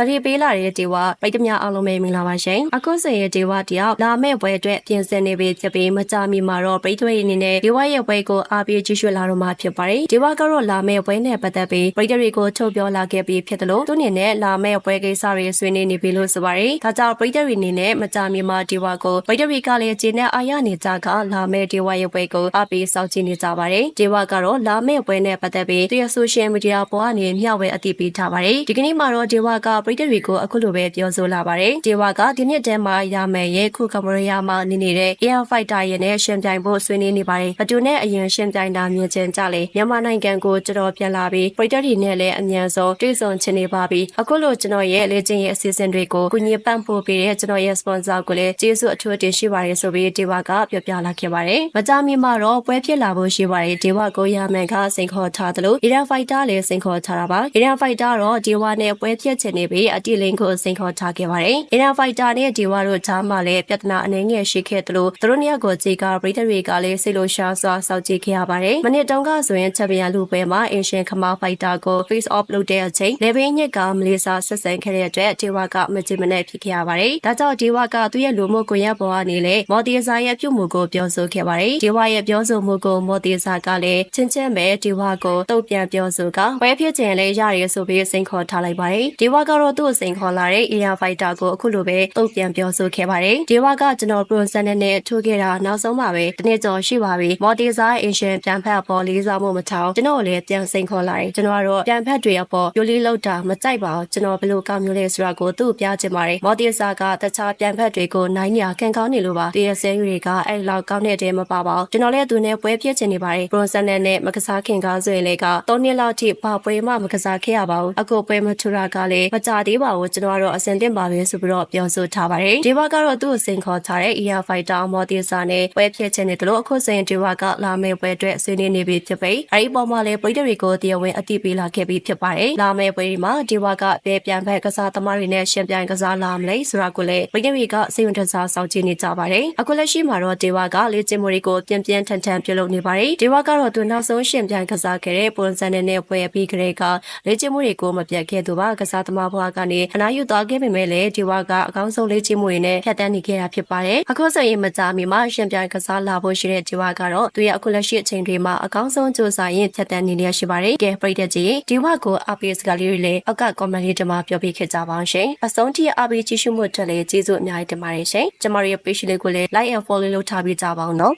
ဗရီပေးလာတဲ့ဒေဝပရိသတ်များအားလုံးပဲမင်္ဂလာပါရှင်အခုဆိုရင်ဒေဝတယောက်လာမဲ့ပွဲအတွက်ပြင်ဆင်နေပြီဖြစ်ပြီးမကြမီမှာတော့ပရိသတ်တွေအနေနဲ့ဒေဝရဲ့ပွဲကိုအားပေးကြည့်ရှုလာတော့မှာဖြစ်ပါတယ်ဒေဝကတော့လာမဲ့ပွဲနဲ့ပတ်သက်ပြီးပရိသတ်တွေကိုထုတ်ပြောလာခဲ့ပြီးဖြစ်တယ်လို့သူအနေနဲ့လာမဲ့ပွဲကိစ္စတွေဆွေးနွေးနေပြီလို့ဆိုပါတယ်ဒါကြောင့်ပရိသတ်တွေအနေနဲ့မကြမီမှာဒေဝကိုပရိသတ်တွေကလည်းခြေနဲ့အားရနေကြကလာမဲ့ဒေဝရဲ့ပွဲကိုအားပေးစောင့်ကြည့်နေကြပါတယ်ဒေဝကတော့လာမဲ့ပွဲနဲ့ပတ်သက်ပြီးသူရဲ့ဆိုရှယ်မီဒီယာပေါ်ကနေမျှဝေအသိပေးထားပါတယ်ဒီကနေ့မှာတော့ဒေဝကပရိသတ်တွေကိုအခုလိုပဲပြောဆိုလာပါတယ်ဒေဝကဒီနှစ်တည်းမှာရမယ်ရဲ့ခုကမရယာမှာနေနေတဲ့ Air Fighter ရဲ့နဲ့ရှင်ပြိုင်ဖို့ဆွေးနွေးနေပါတယ်ဘသူနဲ့အရင်ရှင်ပြိုင်တာမြင်ချင်ကြလေမြန်မာနိုင်ငံကိုကျွန်တော်ပြန်လာပြီးပရိသတ်တွေနဲ့လည်းအမြန်ဆုံးတွေ့ဆုံချင်နေပါပြီအခုလိုကျွန်တော်ရဲ့လေ့ကျင့်ရေးအစီအစဉ်တွေကိုကူညီပံ့ပိုးပေးတဲ့ကျွန်တော်ရဲ့ sponsor ကိုလည်းကျေးဇူးအထူးတင်ရှိပါတယ်ဆိုပြီးဒေဝကပြောပြလာခဲ့ပါတယ်မကြမီမှာတော့ပွဲဖြစ်လာဖို့ရှိပါတယ်ဒေဝကိုရမယ်ကစိန်ခေါ်ထားသလို Air Fighter လည်းစိန်ခေါ်ထားတာပါ Air Fighter တော့ဒေဝနဲ့ပွဲဖြစ်ချင်နေပြီးအတိလင်းကိုစိန်ခေါ်ထားခဲ့ပါတယ်။ Air Fighter နဲ့ဒေဝတို့ကြားမှာလည်းပြဿနာအနေငယ်ရှိခဲ့သလိုသူတို့နှစ်ယောက်ကိုကြေကပရိသတ်တွေကလည်းစိတ်လိုရှားစွာစောင့်ကြည့်ခဲ့ရပါတယ်။မနစ်တုန်းကဆိုရင်ချန်ပီယံလူပွဲမှာအင်ရှင်ခမာဖိုက်တာကို face off လုပ်တဲ့အချိန်လေဘင်းညစ်ကမလေးစာဆက်ဆံခဲ့တဲ့အတွက်ဒေဝကမကြင်မနဲ့ဖြစ်ခဲ့ရပါတယ်။ဒါကြောင့်ဒေဝကသူ့ရဲ့လူမှုကွန်ရက်ပေါ်ကနေလည်းမော်တီဇာရဲ့ပြုမှုကိုပြောဆိုခဲ့ပါတယ်။ဒေဝရဲ့ပြောဆိုမှုကိုမော်တီဇာကလည်းချင်းချင်းပဲဒေဝကိုတုတ်ပြန်ပြောဆိုကဝဲဖြစ်ခြင်းလည်းရတယ်ဆိုပြီးစိန်ခေါ်ထားလိုက်ပါတယ်။ဒေဝကတော့သူ့ကိုစိန်ခေါ်လာတဲ့ Air Fighter ကိုအခုလိုပဲတုတ်ပြန်ပြောဆိုခဲ့ပါတယ်။ဒေဝကကျွန်တော် Process နဲ့ထိုးခဲ့တာနောက်ဆုံးပါပဲ။ဒီနေ့ကျော်ရှိပါပြီ။မော်တီဇာအင်ရှင်ပြန်ဖက်ပေါ်လေးစားမှုမထောင်ကျွန်တော်လည်းပြန်စိန်ခေါ်လာတယ်။ကျွန်တော်ကတော့ပြန်ဖက်တွေအပေါ်ပြိုလေးလောက်တာမကြိုက်ပါဘူး။ကျွန်တော်ဘယ်လိုကောင်းမျိုးလဲဆိုတာကိုသူ့ပြချင်ပါတယ်။မော်တီဇာကတခြားပြန်ဖက်တွေကိုနိုင်ညာခံကောင်းနေလို့ပါ။တရဆဲယူတွေကအဲ့လောက်ကောင်းတဲ့တဲမပါပါဘူး။ကျွန်တော်လည်းသူနဲ့ပွဲပြစ်ချင်နေပါတယ်။ Process နဲ့မကစားခင်ကားဆိုရင်လည်းက3နှစ်လောက်ထိပါပွဲမှမကစားခဲ့ရပါဘူး။အခုပွဲမထူတာကလည်းမကြသေးပါဘူး။ကျွန်တော်ကတော့အစင်တင်ပါပဲဆိုပြီးတော့ပြောဆိုထားပါတယ်။ဒီဘက်ကတော့သူ့ကိုစိန်ခေါ်ထားတဲ့ Air Fighter မော်တီစာနဲ့ပွဲဖြစ်ချင်တယ်လို့အခုဆိုရင်ဒီဘက်ကလာမယ့်ပွဲအတွက်ဆွေးနွေးနေပြီဖြစ်ပြီးအဲဒီပေါ်မှာလည်းပြည်သူတွေကိုတရားဝင်အသိပေးလာခဲ့ပြီးဖြစ်ပါတယ်။လာမယ့်ပွဲဒီမှာဒီဘက်ကဘယ်ပြန်ဖက်ကစားသမားတွေနဲ့ရှင်ပြိုင်ကစားလာမလဲဆိုတာကိုလည်းပြည်သူတွေကစိတ်ဝင်စားစောင့်ကြည့်နေကြပါတယ်။အခုလက်ရှိမှာတော့ဒီဘကလေ့ကျင့်မှုတွေကိုပြင်းပြင်းထန်ထန်ပြုလုပ်နေပါတယ်။ဒီဘက်ကတော့သူနောက်ဆုံးရှင်ပြိုင်ကစားခဲ့တဲ့ပုံစံနဲ့ပွဲပြီးကြတဲ့ကလေ့ကျင့်မှုတွေကိုမပြတ်ခဲ့သူပါကစားသမားဘဝကနေအနားယူသွားခဲ့ပေမဲ့လည်းဒီဘကအကောင်းဆုံးလေ့ကျင့်မှုတွေနဲ့ဖြတ်တန်းနေခဲ့တာဖြစ်ပါတယ်။အခုဆိုရင်မကြာမီမှာရှင်ပြိုင်ကစားလာဖို့ရှိတဲ့ဒီဘကတော့သူရဲ့အခုလက်ရှိအချိန်တွေမှာအကောင်းဆုံးစူးစမ်းရင်ဖြတ်တန်းနေရရှိပါတယ်။ကဲပရိသတ်ကြီးဒီဘကိုအပိစကလေးတွေလည်းအောက်က comment လေးတွေမှာပြောပြခဲ့ကြပါအောင်ရှင်။အဆုံးထိအပိကြည့်ရှုမှုအတွက်လည်းကျေးဇူးအများကြီးတင်ပါတယ်ရှင်။ကျမတို့ရဲ့ page လေးကိုလည်း like and follow လုပ်ထားပေးကြပါအောင်နော်။